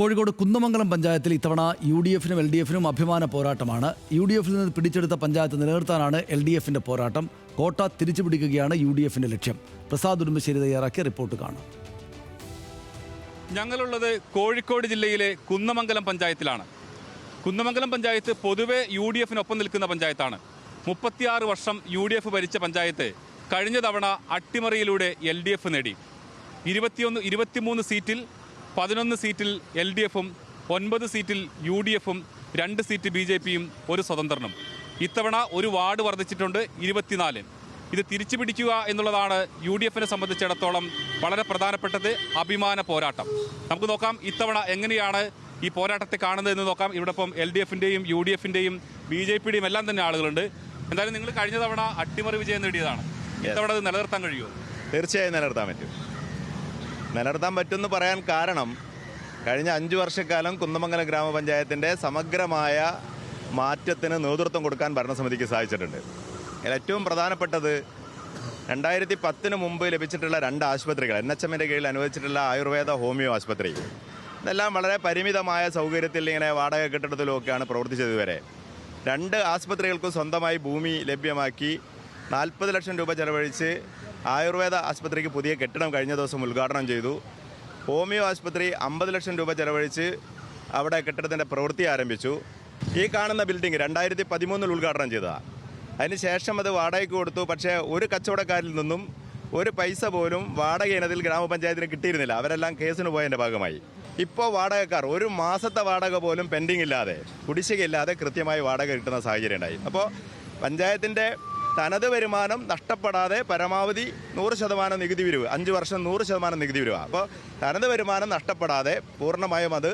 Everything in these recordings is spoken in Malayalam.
കോഴിക്കോട് കുന്നമംഗലം പഞ്ചായത്തിൽ ഇത്തവണ യു ഡി എഫിനും എൽ ഡി എഫിനും അഭിമാന പോരാട്ടമാണ്. യു ഡി എഫിൽ നിന്ന് പിടിച്ചെടുത്ത പഞ്ചായത്ത് നിലനിർത്താനാണ് എൽ ഡി എഫിന്റെ പോരാട്ടം. കോട്ട തിരിച്ചുപിടിക്കുകയാണ് യു ഡി എഫിന്റെ ലക്ഷ്യം. പ്രസാദ് ഉടുമ്പശ്ശേരി തയ്യാറാക്കിയ റിപ്പോർട്ട് കാണാം. ഞങ്ങളുള്ളത് കോഴിക്കോട് ജില്ലയിലെ കുന്നമംഗലം പഞ്ചായത്തിലാണ്. കുന്നമംഗലം പഞ്ചായത്ത് പൊതുവെ യു ഡി എഫിനൊപ്പം നിൽക്കുന്ന പഞ്ചായത്താണ്. മുപ്പത്തിയാറ് വർഷം യു ഡി എഫ് ഭരിച്ച പഞ്ചായത്ത് കഴിഞ്ഞ തവണ അട്ടിമറിയിലൂടെ എൽ ഡി എഫ് നേടി. ഇരുപത്തിയൊന്ന് ഇരുപത്തിമൂന്ന് സീറ്റിൽ പതിനൊന്ന് സീറ്റിൽ എൽ ഡി എഫും ഒൻപത് സീറ്റിൽ യു ഡി എഫും രണ്ട് സീറ്റ് ബി ജെ പിയും ഒരു സ്വതന്ത്രനും. ഇത്തവണ ഒരു വാർഡ് വർദ്ധിച്ചിട്ടുണ്ട് ഇരുപത്തിനാല്. ഇത് തിരിച്ചു പിടിക്കുക എന്നുള്ളതാണ് യു ഡി എഫിനെ സംബന്ധിച്ചിടത്തോളം വളരെ പ്രധാനപ്പെട്ടത് അഭിമാന പോരാട്ടം. നമുക്ക് നോക്കാം ഇത്തവണ എങ്ങനെയാണ് ഈ പോരാട്ടത്തെ കാണുന്നത് എന്ന് നോക്കാം. ഇവിടെ ഇപ്പം എൽ ഡി എഫിന്റെയും യു ഡി എഫിന്റെയും ബി ജെ പിയുടെയും എല്ലാം തന്നെ ആളുകളുണ്ട്. എന്തായാലും നിങ്ങൾ കഴിഞ്ഞ തവണ അട്ടിമറി വിജയം നേടിയതാണ്. ഇത്തവണ അത് നിലനിർത്താൻ കഴിയുമോ? തീർച്ചയായും നിലനിർത്താൻ പറ്റും. നിലനിർത്താൻ പറ്റുമെന്ന് പറയാൻ കാരണം കഴിഞ്ഞ അഞ്ച് വർഷക്കാലം കുന്നമംഗലം ഗ്രാമപഞ്ചായത്തിന്റെ സമഗ്രമായ മാറ്റത്തിന് നേതൃത്വം കൊടുക്കാൻ ഭരണസമിതിക്ക് സാധിച്ചിട്ടുണ്ട്. ഏറ്റവും പ്രധാനപ്പെട്ടത് രണ്ടായിരത്തി പത്തിന് മുമ്പ് ലഭിച്ചിട്ടുള്ള രണ്ട് ആശുപത്രികൾ എൻ എച്ച് എമ്മിന്റെ കീഴിൽ അനുവദിച്ചിട്ടുള്ള ആയുർവേദ ഹോമിയോ ആശുപത്രി. ഇതെല്ലാം വളരെ പരിമിതമായ സൗകര്യത്തിൽ ഇങ്ങനെ വാടക കെട്ടിടത്തിലുമൊക്കെയാണ് പ്രവർത്തിച്ചത് വരെ രണ്ട് ആശുപത്രികൾക്കും സ്വന്തമായി ഭൂമി ലഭ്യമാക്കി നാൽപ്പത് ലക്ഷം രൂപ ചെലവഴിച്ച് ആയുർവേദ ആശുപത്രിക്ക് പുതിയ കെട്ടിടം കഴിഞ്ഞ ദിവസം ഉദ്ഘാടനം ചെയ്തു. ഹോമിയോ ആശുപത്രി അമ്പത് ലക്ഷം രൂപ ചെലവഴിച്ച് അവിടെ കെട്ടിടത്തിന്റെ പ്രവൃത്തി ആരംഭിച്ചു. ഈ കാണുന്ന ബിൽഡിംഗ് രണ്ടായിരത്തി പതിമൂന്നിൽ ഉദ്ഘാടനം ചെയ്തതാണ് അതിനുശേഷം അത് വാടകയ്ക്ക് കൊടുത്തു. പക്ഷേ ഒരു കച്ചവടക്കാരിൽ നിന്നും ഒരു പൈസ പോലും വാടക ഇനത്തിൽ ഗ്രാമപഞ്ചായത്തിന് കിട്ടിയിരുന്നില്ല. അവരെല്ലാം കേസിന് പോയതിന്റെ ഭാഗമായി. ഇപ്പോൾ വാടകക്കാർ ഒരു മാസത്തെ വാടക പോലും പെൻഡിങ് ഇല്ലാതെ കുടിശ്ശിക ഇല്ലാതെ കൃത്യമായി വാടക കിട്ടുന്ന സാഹചര്യം ഉണ്ടായി. അപ്പോൾ പഞ്ചായത്തിന്റെ തനത് വരുമാനം നഷ്ടപ്പെടാതെ പരമാവധി നൂറ് ശതമാനം നികുതി പിരിവ് അഞ്ച് വർഷം നൂറ് ശതമാനം നികുതി പിരിവ് അപ്പോൾ തനത് വരുമാനം നഷ്ടപ്പെടാതെ പൂർണമായും അത്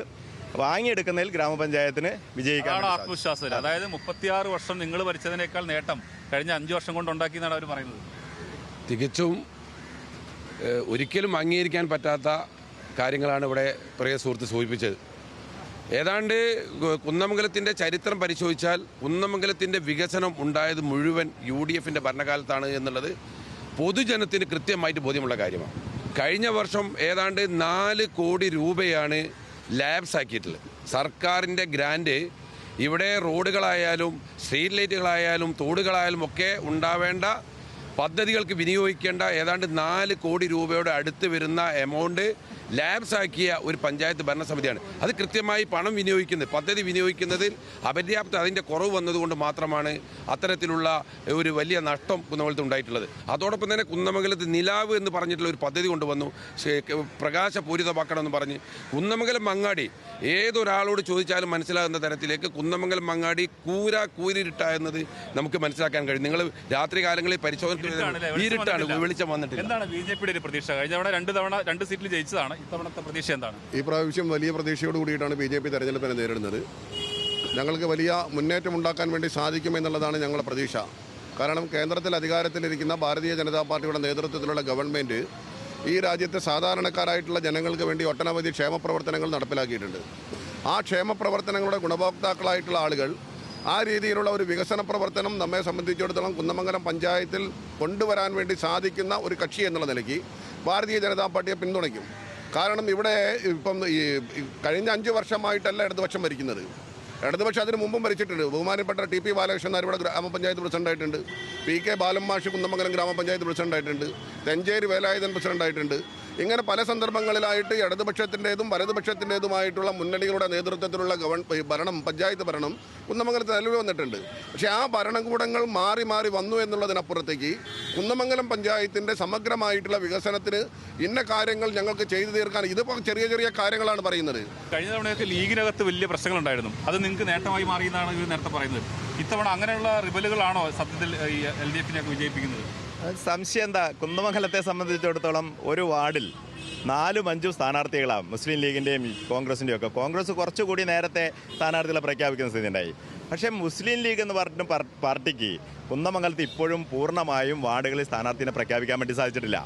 വാങ്ങിയെടുക്കുന്നതിൽ ഗ്രാമപഞ്ചായത്തിന് വിജയിക്കാനാണ് ആത്മവിശ്വാസം അതായത് മുപ്പത്തിയാറ് വർഷം നിങ്ങൾ ഭരിച്ചതിനേക്കാൾ നേട്ടം കഴിഞ്ഞ അഞ്ച് വർഷം കൊണ്ട് ഉണ്ടാക്കിയെന്നാണ് അവർ പറയുന്നത്. തികച്ചും ഒരിക്കലും അംഗീകരിക്കാൻ പറ്റാത്ത കാര്യങ്ങളാണ് ഇവിടെ പ്രിയ സുഹൃത്ത് സൂചിപ്പിച്ചത്. ഏതാണ്ട് കുന്നമംഗലത്തിന്റെ ചരിത്രം പരിശോധിച്ചാൽ കുന്നമംഗലത്തിന്റെ വികസനം ഉണ്ടായത് മുഴുവൻ യു ഡി എഫിന്റെ ഭരണകാലത്താണ് എന്നുള്ളത് പൊതുജനത്തിന് കൃത്യമായിട്ട് ബോധ്യമുള്ള കാര്യമാണ്. കഴിഞ്ഞ വർഷം ഏതാണ്ട് നാല് കോടി രൂപയാണ് ലാബ്സ് ആക്കിയിട്ടുള്ളത്. സർക്കാരിന്റെ ഗ്രാൻഡ് ഇവിടെ റോഡുകളായാലും സ്ട്രീറ്റ് ലൈറ്റുകളായാലും തോടുകളായാലും ഒക്കെ ഉണ്ടാവേണ്ട പദ്ധതികൾക്ക് വിനിയോഗിക്കേണ്ട ഏതാണ്ട് നാല് കോടി രൂപയുടെ അടുത്ത് വരുന്ന എമൗണ്ട് ലാബ്സ് ആക്കിയ ഒരു പഞ്ചായത്ത് ഭരണസമിതിയാണ്. അത് കൃത്യമായി പണം വിനിയോഗിക്കുന്നത് പദ്ധതി വിനിയോഗിക്കുന്നതിൽ അപര്യാപ്ത അതിന്റെ കുറവ് വന്നതുകൊണ്ട് മാത്രമാണ് അത്തരത്തിലുള്ള ഒരു വലിയ നഷ്ടം കുന്നമംഗലത്ത് ഉണ്ടായിട്ടുള്ളത്. അതോടൊപ്പം തന്നെ കുന്നമംഗലത്ത് നിലാവ് എന്ന് പറഞ്ഞിട്ടുള്ള ഒരു പദ്ധതി കൊണ്ടുവന്നു പ്രകാശപൂരിതമാക്കണമെന്ന് പറഞ്ഞ് കുന്നമംഗലം മങ്ങാടി ഏതൊരാളോട് ചോദിച്ചാലും മനസ്സിലാകുന്ന തരത്തിലേക്ക് കുന്നമംഗലം മങ്ങാടി കൂര കൂരിട്ട എന്നത് നമുക്ക് മനസ്സിലാക്കാൻ കഴിയും. നിങ്ങൾ രാത്രി കാലങ്ങളിൽ പരിശോധന ഇരുട്ടാണ് വെളിച്ചം വന്നിട്ടില്ല. എന്താണ് ബി ജെ പിയുടെ ഒരു പ്രതീക്ഷ? കഴിഞ്ഞ തവണ രണ്ട് തവണ രണ്ട് സീറ്റിൽ ജയിച്ചതാണ്. ഇത്തവണത്തെ പ്രതീക്ഷ എന്താണ്? ഈ പ്രാവശ്യം വലിയ പ്രതീക്ഷയോട് കൂടിയിട്ടാണ് ബി ജെ പി തെരഞ്ഞെടുപ്പിനെ നേരിടുന്നത്. ഞങ്ങൾക്ക് വലിയ മുന്നേറ്റം ഉണ്ടാക്കാൻ വേണ്ടി സാധിക്കുമെന്നുള്ളതാണ് ഞങ്ങളുടെ പ്രതീക്ഷ. കാരണം കേന്ദ്രത്തിൽ അധികാരത്തിലിരിക്കുന്ന ഭാരതീയ ജനതാ പാർട്ടിയുടെ നേതൃത്വത്തിലുള്ള ഗവൺമെന്റ് ഈ രാജ്യത്തെ സാധാരണക്കാരായിട്ടുള്ള ജനങ്ങൾക്ക് വേണ്ടി ഒട്ടനവധി ക്ഷേമ പ്രവർത്തനങ്ങൾ നടപ്പിലാക്കിയിട്ടുണ്ട്. ആ ക്ഷേമ പ്രവർത്തനങ്ങളുടെ ഗുണഭോക്താക്കളായിട്ടുള്ള ആളുകൾ ആ രീതിയിലുള്ള ഒരു വികസന പ്രവർത്തനം നമ്മെ സംബന്ധിച്ചിടത്തോളം കുന്നമംഗലം പഞ്ചായത്തിൽ കൊണ്ടുവരാൻ വേണ്ടി സാധിക്കുന്ന ഒരു കക്ഷി എന്നുള്ള നിലയ്ക്ക് ഭാരതീയ ജനതാ പാർട്ടിയെ പിന്തുണയ്ക്കും. കാരണം ഇവിടെ ഇപ്പം ഈ കഴിഞ്ഞ അഞ്ച് വർഷമായിട്ടല്ല ഇടതുപക്ഷം ഭരിക്കുന്നത്. ഇടതുപക്ഷം അതിന് മുമ്പും ഭരിച്ചിട്ടുണ്ട്. ബഹുമാനപ്പെട്ട ടി പി ബാലകൃഷ്ണൻ ഇവിടെ ഗ്രാമപഞ്ചായത്ത് പ്രസിഡന്റായിട്ടുണ്ട് പി കെ ബാലമാഷി കുന്നമംഗലം ഗ്രാമപഞ്ചായത്ത് പ്രസിഡന്റായിട്ടുണ്ട് തെഞ്ചേരി വേലായുധൻ പ്രസിഡന്റായിട്ടുണ്ട് ഇങ്ങനെ പല സന്ദർഭങ്ങളിലായിട്ട് ഇടതുപക്ഷത്തിന്റെതും വലതുപക്ഷത്തിന്റെതുമായിട്ടുള്ള മുന്നണികളുടെ നേതൃത്വത്തിലുള്ള ഗവൺ ഭരണം പഞ്ചായത്ത് ഭരണം കുന്നമംഗലത്ത് നിലവിൽ വന്നിട്ടുണ്ട്. പക്ഷേ ആ ഭരണകൂടങ്ങൾ മാറി മാറി വന്നു എന്നുള്ളതിനപ്പുറത്തേക്ക് കുന്നമംഗലം പഞ്ചായത്തിന്റെ സമഗ്രമായിട്ടുള്ള വികസനത്തിന് ഇന്ന കാര്യങ്ങൾ ഞങ്ങൾക്ക് ചെയ്തു തീർക്കാൻ ഇതിപ്പോൾ ചെറിയ ചെറിയ കാര്യങ്ങളാണ് പറയുന്നത്. കഴിഞ്ഞ തവണയൊക്കെ ലീഗിനകത്ത് വലിയ പ്രശ്നങ്ങളുണ്ടായിരുന്നു. അത് നിങ്ങൾക്ക് നേട്ടമായി മാറിയെന്നാണ് ഇവർ നേരത്തെ പറയുന്നത്. ഇത്തവണ അങ്ങനെയുള്ള റിബലുകളാണോ സത്യത്തിൽ ഈ എൽ ഡി എഫിനെ വിജയിപ്പിക്കുന്നത് സംശയം എന്താ? കുന്ദമംഗലത്തെ സംബന്ധിച്ചിടത്തോളം ഒരു വാർഡിൽ നാലും അഞ്ചും സ്ഥാനാർത്ഥികളാണ് മുസ്ലിം ലീഗിന്റെയും കോൺഗ്രസിന്റെയും ഒക്കെ. കോൺഗ്രസ് കുറച്ചുകൂടി നേരത്തെ സ്ഥാനാർത്ഥികളെ പ്രഖ്യാപിക്കുന്ന സ്ഥിതി ഉണ്ടായി പക്ഷേ മുസ്ലിം ലീഗ് എന്ന് പറഞ്ഞ പാർട്ടിക്ക് കുന്നമംഗലത്ത് ഇപ്പോഴും പൂർണമായും വാർഡുകളിൽ സ്ഥാനാർത്ഥിനെ പ്രഖ്യാപിക്കാൻ വേണ്ടി സാധിച്ചിട്ടില്ല.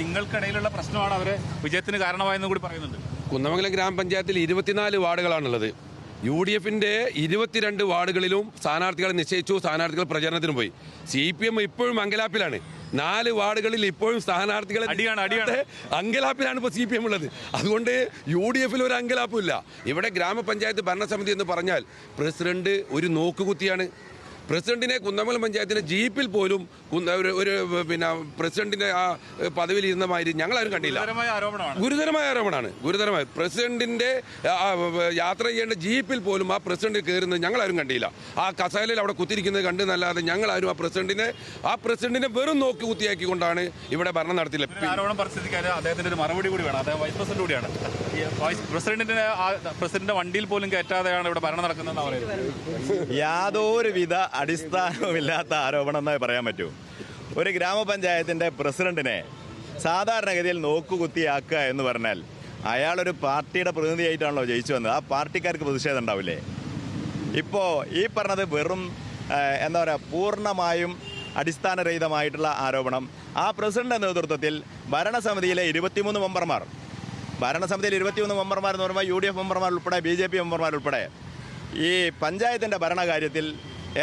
നിങ്ങൾക്കിടയിലുള്ള പ്രശ്നമാണ് അവരെ വിജയത്തിന് കാരണമായെന്നും കൂടി പറയുന്നുണ്ട്. കുന്നമംഗലം ഗ്രാമപഞ്ചായത്തിൽ ഇരുപത്തിനാല് വാർഡുകളാണുള്ളത്. യു ഡി എഫിന്റെ ഇരുപത്തിരണ്ട് വാർഡുകളിലും സ്ഥാനാർത്ഥികളെ നിശ്ചയിച്ചു സ്ഥാനാർത്ഥികൾ പ്രചരണത്തിന് പോയി. സി പി എം ഇപ്പോഴും അങ്കലാപ്പിലാണ്. നാല് വാർഡുകളിൽ ഇപ്പോഴും സ്ഥാനാർത്ഥികളെ അടിയാണ്, അടിയാണ്. അങ്കലാപ്പിലാണ് ഇപ്പോൾ സി പി എം ഉള്ളത്. അതുകൊണ്ട് യു ഡി എഫിൽ ഒരു അങ്കലാപ്പില്ല ഇവിടെ ഗ്രാമപഞ്ചായത്ത് ഭരണസമിതി എന്ന് പറഞ്ഞാൽ പ്രസിഡന്റ് ഒരു നോക്കുകുത്തിയാണ്. പ്രസിഡന്റിനെ കുന്നമംഗലം പഞ്ചായത്തിന്റെ ജീപ്പിൽ പോലും ഒരു ഒരു പിന്നെ പ്രസിഡന്റിന്റെ ആ പദവിയിൽ ഇരുന്ന മാതിരി ഞങ്ങളാരും കണ്ടില്ല. ഗുരുതരമായ ആരോപണമാണ്. ഗുരുതരമായ പ്രസിഡന്റിന്റെ യാത്ര ചെയ്യേണ്ട ജീപ്പിൽ പോലും ആ പ്രസിഡന്റ് കയറുന്നത് ഞങ്ങളാരും കണ്ടില്ല. ആ കസേലയിൽ അവിടെ കുത്തിരിക്കുന്നത് കണ്ടെന്നല്ലാതെ ഞങ്ങളാരും ആ പ്രസിഡന്റിനെ ആ പ്രസിഡന്റിനെ വെറും നോക്കി കുത്തിയാക്കിക്കൊണ്ടാണ് ഇവിടെ ഭരണം നടത്തില്ല. ആരോപണം അദ്ദേഹത്തിന്റെ ഒരു മറുപടി കൂടി വേണം. അദ്ദേഹം വൈസ് പ്രസിഡന്റ് കൂടിയാണ്. വൈസ് പ്രസിഡന്റിനെ ആ പ്രസിഡന്റിന്റെ വണ്ടിയിൽ പോലും കയറ്റാതെയാണ് ഇവിടെ ഭരണം നടക്കുന്നതെന്ന് യാതൊരുവിധ അടിസ്ഥാനവുമില്ലാത്ത ആരോപണം എന്നേ പറയാൻ പറ്റൂ. ഒരു ഗ്രാമപഞ്ചായത്തിന്റെ പ്രസിഡന്റിനെ സാധാരണഗതിയിൽ നോക്കുകുത്തിയാക്കുക എന്ന് പറഞ്ഞാൽ അയാളൊരു പാർട്ടിയുടെ പ്രതിനിധിയായിട്ടാണല്ലോ ജയിച്ചു വന്നത്. ആ പാർട്ടിക്കാർക്ക് പ്രതിഷേധം ഉണ്ടാവില്ലേ? ഇപ്പോൾ ഈ പറഞ്ഞത് വെറും എന്താ പറയുക പൂർണമായും അടിസ്ഥാനരഹിതമായിട്ടുള്ള ആരോപണം. ആ പ്രസിഡന്റ് നേതൃത്വത്തിൽ ഭരണസമിതിയിലെ ഇരുപത്തിമൂന്ന് മെമ്പർമാർ ഭരണസമിതിയിൽ ഇരുപത്തിയൊന്ന് മെമ്പർമാർ എന്ന് പറയുമ്പോൾ യു ഡി എഫ് മെമ്പർമാർ ഉൾപ്പെടെ ബി ജെ പി മെമ്പർമാർ ഉൾപ്പെടെ ഈ പഞ്ചായത്തിന്റെ ഭരണകാര്യത്തിൽ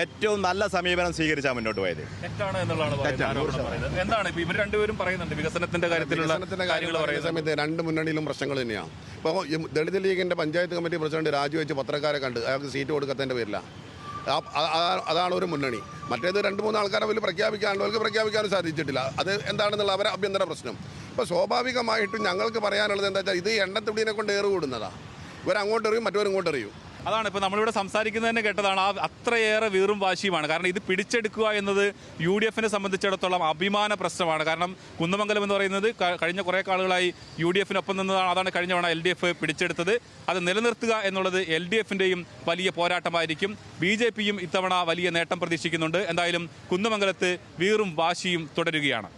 ഏറ്റവും നല്ല സമീപനം സ്വീകരിച്ചാണ് മുന്നോട്ട് പോയത്. തെറ്റാണ് എന്നുള്ളതാണ് പറയുന്നത്, എന്താണ്? ഇവർ രണ്ടുപേരും പറയുന്നുണ്ട്. വികസനത്തിന്റെ കാര്യത്തിലുള്ള കാര്യങ്ങൾ പറയുന്ന സമയത്ത് രണ്ട് മുന്നണിയിലും പ്രശ്നങ്ങൾ തന്നെയാണ് ഇപ്പോൾ ദളിത് ലീഗിന്റെ പഞ്ചായത്ത് കമ്മിറ്റി പ്രസിഡന്റ് രാജിവെച്ച് പത്രക്കാരെ കണ്ട് അയാൾക്ക് സീറ്റ് കൊടുക്കത്തതിന്റെ പേരില്ല അതാണ് ഒരു മുന്നണി. മറ്റേത് രണ്ട് മൂന്ന് ആൾക്കാരെ വലിയ പ്രഖ്യാപിക്കാണ്ട് അവർക്ക് പ്രഖ്യാപിക്കാനും സാധിച്ചിട്ടില്ല. അത് എന്താണെന്നുള്ള അവരെ ആഭ്യന്തര പ്രശ്നം. ഇപ്പോൾ സ്വാഭാവികമായിട്ടും ഞങ്ങൾക്ക് പറയാനുള്ളത് എന്താ വെച്ചാൽ ഇത് എണ്ണത്തുടിനെ കൊണ്ട് ഏറ് കൂടുന്നതാണ് ഇവരങ്ങോട്ട് എറിയും മറ്റവരിങ്ങോട്ട് എറിയും. അതാണ് ഇപ്പോൾ നമ്മളിവിടെ സംസാരിക്കുന്നത് തന്നെ കേട്ടതാണ് ആ അത്രയേറെ വീറും വാശിയുമാണ്. കാരണം ഇത് പിടിച്ചെടുക്കുക എന്നത് യു ഡി എഫിനെ സംബന്ധിച്ചിടത്തോളം അഭിമാന പ്രശ്നമാണ്. കാരണം കുന്നമംഗലം എന്ന് പറയുന്നത് കഴിഞ്ഞ കുറേ കാളുകളായി യു ഡി എഫിനൊപ്പം നിന്നതാണ്. അതാണ് കഴിഞ്ഞ തവണ എൽ ഡി എഫ് പിടിച്ചെടുത്തത്. അത് നിലനിർത്തുക എന്നുള്ളത് എൽ ഡി എഫിന്റെയും വലിയ പോരാട്ടമായിരിക്കും. ബി ജെ പിയും ഇത്തവണ വലിയ നേട്ടം പ്രതീക്ഷിക്കുന്നുണ്ട്. എന്തായാലും കുന്നമംഗലത്ത് വീറും വാശിയും തുടരുകയാണ്.